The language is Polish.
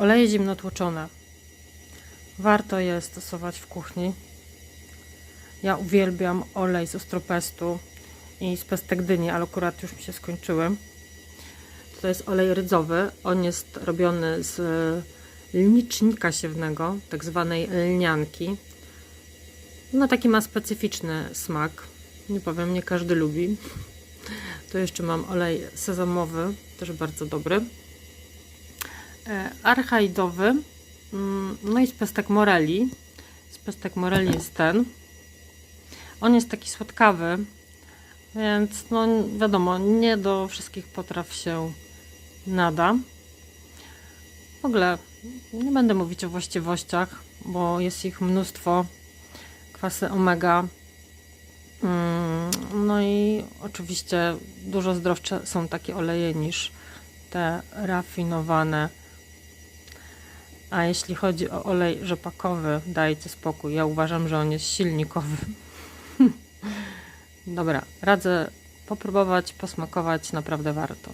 Oleje zimnotłoczone. Warto je stosować w kuchni. Ja uwielbiam olej z ostropestu i z pestek dyni, ale akurat już mi się skończyły. To jest olej rydzowy. On jest robiony z lnicznika siewnego, tak zwanej lnianki. No taki ma specyficzny smak. Nie powiem, nie każdy lubi. Tu jeszcze mam olej sezamowy, też bardzo dobry. E, Archaidowy. Mm, No i z pestek moreli. Z pestek moreli jest ten. On jest taki słodkawy, więc no wiadomo, nie do wszystkich potraw się nada. W ogóle nie będę mówić o właściwościach, bo jest ich mnóstwo. Kwasy omega. Mm, No i oczywiście dużo zdrowsze są takie oleje niż te rafinowane. A jeśli chodzi o olej rzepakowy, dajcie spokój. Ja uważam, że on jest silnikowy. Dobra, radzę popróbować, posmakować, naprawdę warto.